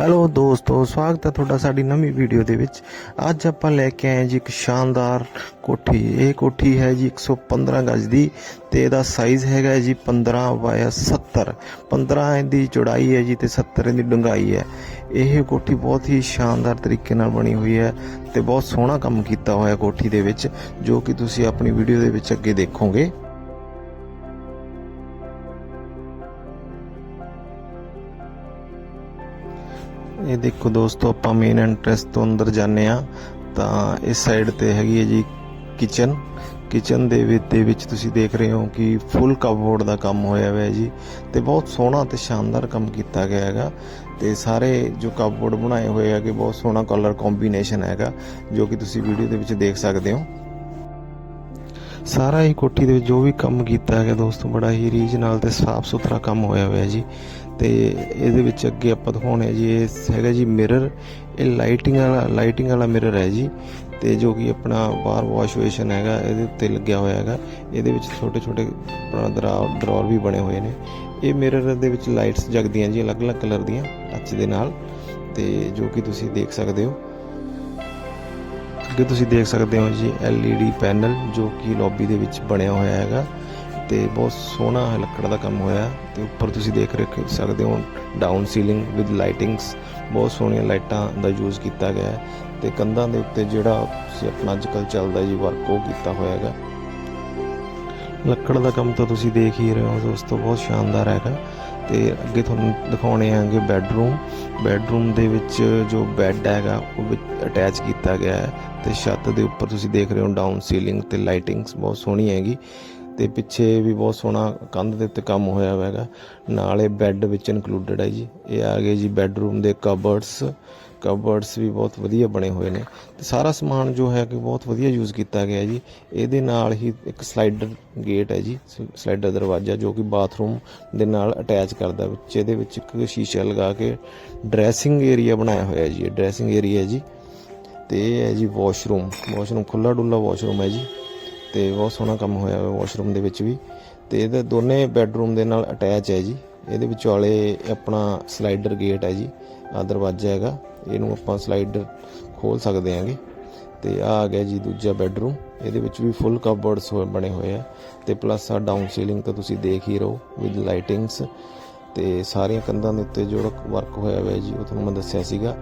Hello ਦੋਸਤੋ, ਸਵਾਗਤ ਹੈ ਤੁਹਾਡਾ ਸਾਡੀ ਨਵੀਂ ਵੀਡੀਓ ਦੇ ਵਿੱਚ। ਅੱਜ ਆਪਾਂ ਲੈ ਕੇ ਆਏ ਜੀ ਇੱਕ ਸ਼ਾਨਦਾਰ ਕੋਠੀ। ਇਹ ਕੋਠੀ ਹੈ ਜੀ 115 ਗਜ ਦੀ ਤੇ ਇਹਦਾ ਸਾਈਜ਼ ਹੈਗਾ ਜੀ 15 ਬਾਇਆ 70 15 ਦੀ ਚੌੜਾਈ ਹੈ ਜੀ ਤੇ 70 ਦੀ ਡੂੰਘਾਈ ਹੈ। ਇਹ ਕੋਠੀ ਬਹੁਤ ਹੀ ਸ਼ਾਨਦਾਰ ਤਰੀਕੇ ਨਾਲ ਬਣੀ ਹੋਈ ਹੈ ਤੇ ਬਹੁਤ ਸੋਹਣਾ ਕੰਮ ਕੀਤਾ ਹੋਇਆ ਕੋਠੀ ਦੇ ਵਿੱਚ, ਜੋ ਕਿ ਤੁਸੀਂ ਆਪਣੀ ਵੀਡੀਓ ਦੇ ਵਿੱਚ ਅੱਗੇ ਦੇਖੋਗੇ। ਇਹ ਦੇਖੋ ਦੋਸਤੋ, ਆਪਾਂ ਮੇਨ ਐਂਟਰੈਂਸ ਤੋਂ ਅੰਦਰ ਜਾਂਦੇ ਆ ਤਾਂ ਇਸ ਸਾਈਡ ਤੇ ਹੈਗੀ ਹੈ ਜੀ ਕਿਚਨ ਕਿਚਨ ਦੇ ਵਿੱਚ ਦੇ ਵਿੱਚ ਤੁਸੀਂ ਦੇਖ ਰਹੇ ਹੋ ਕਿ ਫੁੱਲ ਕਪਬੋਰਡ ਦਾ ਕੰਮ ਹੋਇਆ ਹੋਇਆ ਜੀ। ਤੇ ਬਹੁਤ ਸੋਹਣਾ ਤੇ ਸ਼ਾਨਦਾਰ ਕੰਮ ਕੀਤਾ ਗਿਆ ਹੈਗਾ। ਤੇ ਸਾਰੇ ਜੋ ਕਪਬੋਰਡ ਬਣਾਏ ਹੋਏ ਹੈਗੇ, ਬਹੁਤ ਸੋਹਣਾ ਕਲਰ ਕੰਬੀਨੇਸ਼ਨ ਹੈਗਾ, ਜੋ ਕਿ ਤੁਸੀਂ ਵੀਡੀਓ ਦੇ ਵਿੱਚ ਦੇਖ ਸਕਦੇ ਹੋ। ਸਾਰਾ ਹੀ ਕੋਠੀ ਦੇ ਵਿੱਚ ਜੋ ਵੀ ਕੰਮ ਕੀਤਾ ਹੈਗਾ ਦੋਸਤੋ, ਬੜਾ ਹੀ ਰੀਝ ਨਾਲ ਤੇ ਸਾਫ਼ ਸੁਥਰਾ ਕੰਮ ਹੋਇਆ ਹੋਇਆ ਜੀ। ਤੇ ਇਹਦੇ ਵਿੱਚ ਅੱਗੇ ਆਪਾਂ ਦਿਖਾਉਣੇ ਜੀ, ਇਹ ਹੈਗਾ ਜੀ ਮਿਰਰ ਇਹ ਲਾਈਟਿੰਗ ਵਾਲਾ ਲਾਈਟਿੰਗ ਵਾਲਾ ਮਿਰਰ ਹੈ ਜੀ। ਤੇ ਜੋ ਕਿ ਆਪਣਾ ਬਾਰ ਵਾਸ਼ ਬੇਸ਼ਨ ਹੈਗਾ, ਇਹਦੇ ਉੱਤੇ ਲੱਗਿਆ ਹੋਇਆ ਹੈਗਾ। ਇਹਦੇ ਵਿੱਚ ਛੋਟੇ ਛੋਟੇ ਆਪਣਾ ਦਰਾ- ਡਰਾਅਰ ਵੀ ਬਣੇ ਹੋਏ ਨੇ। ਇਹ ਮਿਰਰ ਦੇ ਵਿੱਚ ਲਾਈਟਸ ਜਗਦੀਆਂ ਜੀ, ਅਲੱਗ-ਅਲੱਗ ਕਲਰ ਦੀਆਂ ਟੱਚ ਦੇ ਨਾਲ। ਤੇ ਜੋ ਕਿ ਤੁਸੀਂ ਦੇਖ ਸਕਦੇ ਹੋ। ਅੱਗੇ ਤੁਸੀਂ ਦੇਖ ਸਕਦੇ ਹੋ ਜੀ LED ਪੈਨਲ ਜੋ ਕਿ ਲੌਬੀ ਦੇ ਵਿੱਚ ਬਣਿਆ ਹੋਇਆ ਹੈਗਾ ਤੇ ਬਹੁਤ ਸੋਹਣਾ ਲੱਕੜ ਦਾ ਕੰਮ ਹੋਇਆ ਤੇ ਉੱਪਰ ਤੁਸੀਂ ਦੇਖ ਰਹੇ ਸਕਦੇ ਹੋ ਡਾਊਨ ਸੀਲਿੰਗ ਵਿਦ ਲਾਈਟਿੰਗਸ, ਬਹੁਤ ਸੋਹਣੀਆਂ ਲਾਈਟਾਂ ਦਾ ਯੂਜ਼ ਕੀਤਾ ਗਿਆ ਹੈ ਤੇ ਕੰਧਾਂ ਦੇ ਉੱਤੇ ਜਿਹੜਾ ਤੁਸੀਂ ਆਪਣਾ ਅੱਜਕੱਲ ਚੱਲਦਾ ਜੀ ਵਰਕ ਉਹ ਕੀਤਾ ਹੋਇਆ ਹੈਗਾ। ਲੱਕੜ ਦਾ ਕੰਮ ਤਾਂ ਤੁਸੀਂ ਦੇਖ ਹੀ ਰਹੇ ਹੋ ਦੋਸਤੋ ਬਹੁਤ ਸ਼ਾਨਦਾਰ ਹੈਗਾ। ਤੇ ਅੱਗੇ ਤੁਹਾਨੂੰ ਦਿਖਾਉਣੇ ਆਂਗੇ ਬੈੱਡਰੂਮ। ਬੈੱਡਰੂਮ ਦੇ ਵਿੱਚ ਜੋ ਬੈੱਡ ਹੈਗਾ, ਉਹ ਵਿੱਚ ਅਟੈਚ ਕੀਤਾ ਗਿਆ ਹੈ ਤੇ ਛੱਤ ਦੇ ਉੱਪਰ ਤੁਸੀਂ ਦੇਖ ਰਹੇ ਹੋ ਡਾਊਨ ਸੀਲਿੰਗ ਤੇ ਲਾਈਟਿੰਗਸ ਬਹੁਤ ਸੋਹਣੀ ਹੈਗੀ। ਤੇ ਪਿੱਛੇ ਵੀ ਬਹੁਤ ਸੋਹਣਾ ਕੰਧ ਦੇ ਉੱਤੇ ਕੰਮ ਹੋਇਆ ਹੋਇਆ ਹੈਗਾ। ਨਾਲੇ ਬੈੱਡ ਵਿੱਚ ਇਨਕਲੂਡਡ ਹੈ ਜੀ। ਇਹ ਆ ਗਏ ਜੀ ਬੈੱਡਰੂਮ ਦੇ ਕਬਰਡਸ ਕਬਰਡਸ ਵੀ ਬਹੁਤ ਵਧੀਆ ਬਣੇ ਹੋਏ ਨੇ। ਤੇ ਸਾਰਾ ਸਮਾਨ ਜੋ ਹੈ ਕਿ ਬਹੁਤ ਵਧੀਆ ਯੂਜ਼ ਕੀਤਾ ਗਿਆ ਜੀ। ਇਹਦੇ ਨਾਲ ਹੀ ਇੱਕ ਸਲਾਈਡਰ ਗੇਟ ਹੈ ਜੀ ਸਲਾਈਡਰ ਦਰਵਾਜ਼ਾ ਜੋ ਕਿ ਬਾਥਰੂਮ ਦੇ ਨਾਲ ਅਟੈਚ ਕਰਦਾ ਵਿੱਚ ਇਹਦੇ ਵਿੱਚ ਇੱਕ ਸ਼ੀਸ਼ਾ ਲਗਾ ਕੇ ਡਰੈਸਿੰਗ ਏਰੀਆ ਬਣਾਇਆ ਹੋਇਆ ਜੀ, ਇਹ ਡਰੈਸਿੰਗ ਏਰੀਆ ਜੀ। ਤੇ ਇਹ ਹੈ ਜੀ ਵਾਸ਼ਰੂਮ ਵਾਸ਼ਰੂਮ ਖੁੱਲਾ ਡੁੱਲਾ ਵਾਸ਼ਰੂਮ ਹੈ ਜੀ। ਤੇ ਬਹੁਤ ਸੋਹਣਾ ਕੰਮ ਹੋਇਆ ਹੋਇਆ ਵਾਸ਼ਰੂਮ ਦੇ ਵਿੱਚ ਵੀ। ਤੇ ਇਹਦੇ ਦੋਨੇ ਬੈੱਡਰੂਮ ਦੇ ਨਾਲ ਅਟੈਚ ਹੈ ਜੀ। ਇਹਦੇ ਵਿਚਾਲੇ ਆਪਣਾ ਸਲਾਈਡਰ ਗੇਟ ਹੈ ਜੀ ਆ ਦਰਵਾਜ਼ਾ ਹੈਗਾ, ਇਹਨੂੰ ਆਪਾਂ ਸਲਾਈਡਰ ਖੋਲ ਸਕਦੇ ਹਾਂਗੇ। ਤੇ ਆ ਆ ਗਿਆ ਜੀ ਦੂਜਾ ਬੈੱਡਰੂਮ ਇਹਦੇ ਵਿੱਚ ਵੀ ਫੁੱਲ ਕਬਰਡਸ ਹੋਏ, ਬਣੇ ਹੋਏ ਆ। ਤੇ ਪਲੱਸ ਆ ਡਾਊਨ ਸੀਲਿੰਗ ਤਾਂ ਤੁਸੀਂ ਦੇਖ ਹੀ ਰਹੋ ਵਿਦ ਲਾਈਟਿੰਗਸ ਤੇ ਸਾਰੀਆਂ ਕੰਧਾਂ ਦੇ ਉੱਤੇ ਜਿਹੜਾ ਵਰਕ ਹੋਇਆ ਹੋਇਆ ਜੀ, ਉਹ ਤੁਹਾਨੂੰ ਮੈਂ ਦੱਸਿਆ ਸੀਗਾ।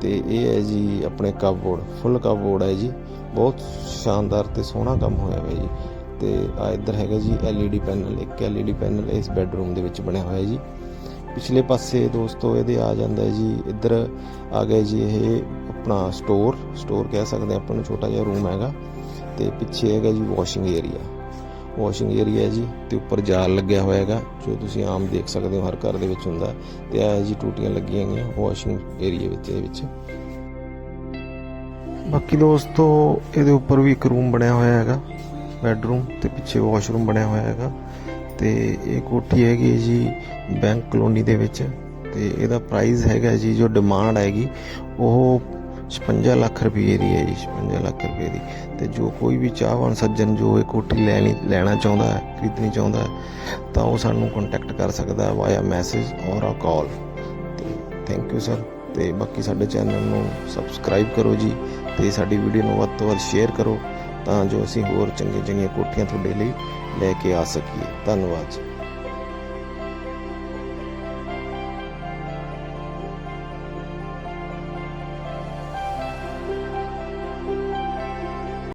ਤੇ ਇਹ ਹੈ ਜੀ ਆਪਣੇ ਕਪਬੋਰਡ ਫੁੱਲ ਕਪਬੋਰਡ ਹੈ ਜੀ। ਬਹੁਤ ਸ਼ਾਨਦਾਰ ਤੇ ਸੋਹਣਾ ਕੰਮ ਹੋਇਆ ਹੋਇਆ ਜੀ। ਤੇ ਆ ਇੱਧਰ ਹੈਗਾ ਜੀ LED ਪੈਨਲ ਇੱਕ LED ਪੈਨਲ ਇਸ ਬੈੱਡਰੂਮ ਦੇ ਵਿੱਚ ਬਣਿਆ ਹੋਇਆ ਜੀ। ਪਿਛਲੇ ਪਾਸੇ ਦੋਸਤੋ ਇਹਦੇ ਆ ਜਾਂਦਾ ਜੀ, ਇੱਧਰ ਆ ਗਿਆ ਜੀ ਇਹ ਆਪਣਾ ਸਟੋਰ ਸਟੋਰ ਕਹਿ ਸਕਦੇ ਆਪਾਂ ਨੂੰ, ਛੋਟਾ ਜਿਹਾ ਰੂਮ ਹੈਗਾ ਤੇ ਪਿੱਛੇ ਹੈਗਾ ਜੀ ਵਾਸ਼ਿੰਗ ਏਰੀਆ ਵਾਸ਼ਿੰਗ ਏਰੀਆ ਜੀ ਤੇ ਉੱਪਰ ਜਾਲ ਲੱਗਿਆ ਹੋਇਆ ਹੈਗਾ, ਜੋ ਤੁਸੀਂ ਆਮ ਦੇਖ ਸਕਦੇ ਹੋ ਹਰ ਘਰ ਦੇ ਵਿੱਚ ਹੁੰਦਾ। ਤੇ ਆ ਜੀ ਟੂਟੀਆਂ ਲੱਗੀਆਂ ਗਈਆਂ ਵਾਸ਼ਿੰਗ ਏਰੀਆ ਵਿੱਚ, ਇਹਦੇ ਵਿੱਚ। ਬਾਕੀ ਦੋਸਤੋ ਇਹਦੇ ਉੱਪਰ ਵੀ ਇੱਕ ਰੂਮ ਬਣਿਆ ਹੋਇਆ ਹੈਗਾ। ਬੈੱਡਰੂਮ ਤੇ ਪਿੱਛੇ ਵਾਸ਼ਰੂਮ ਬਣਿਆ ਹੋਇਆ ਹੈਗਾ। ਤੇ ਇਹ ਕੋਠੀ ਹੈਗੀ ਹੈ ਜੀ ਬੈਂਕ ਕਲੋਨੀ ਦੇ ਵਿੱਚ। ਤੇ ਇਹਦਾ ਪ੍ਰਾਈਸ ਹੈਗਾ ਜੀ, ਜੋ ਡਿਮਾਂਡ ਹੈਗੀ ਉਹ 56 ਲੱਖ ਰੁਪਏ ਦੀ ਹੈ ਜੀ 56 ਲੱਖ ਰੁਪਏ ਦੀ। ਤੇ ਜੋ ਕੋਈ ਵੀ ਚਾਹਵਾਨ ਸੱਜਣ ਜੋ ਇਹ ਕੋਠੀ ਲੈਣੀ, ਲੈਣਾ ਚਾਹੁੰਦਾ ਹੈ, ਖਰੀਦਣੀ ਚਾਹੁੰਦਾ ਹੈ, ਤਾਂ ਉਹ ਸਾਨੂੰ ਕੰਟੈਕਟ ਕਰ ਸਕਦਾ ਹੈ ਵਾਇਆ ਮੈਸੇਜ ਔਰ ਆ ਕਾਲ ਤੇ ਥੈਂਕ ਯੂ ਸਰ ਤੇ ਬਾਕੀ ਸਾਡੇ ਚੈਨਲ ਨੂੰ ਸਬਸਕ੍ਰਾਈਬ ਕਰੋ ਜੀ। ਤੇ ਸਾਡੀ ਵੀਡੀਓ ਨੂੰ ਵੱਧ ਤੋਂ ਵੱਧ ਸ਼ੇਅਰ ਕਰੋ। ਤਾਂ ਜੋ ਅਸੀਂ ਹੋਰ ਚੰਗੀਆਂ ਚੰਗੀਆਂ ਕੋਠੀਆਂ ਤੁਹਾਡੇ ਲਈ ਲੈ ਕੇ ਆ ਸਕੀਏ। ਧੰਨਵਾਦ ਜੀ।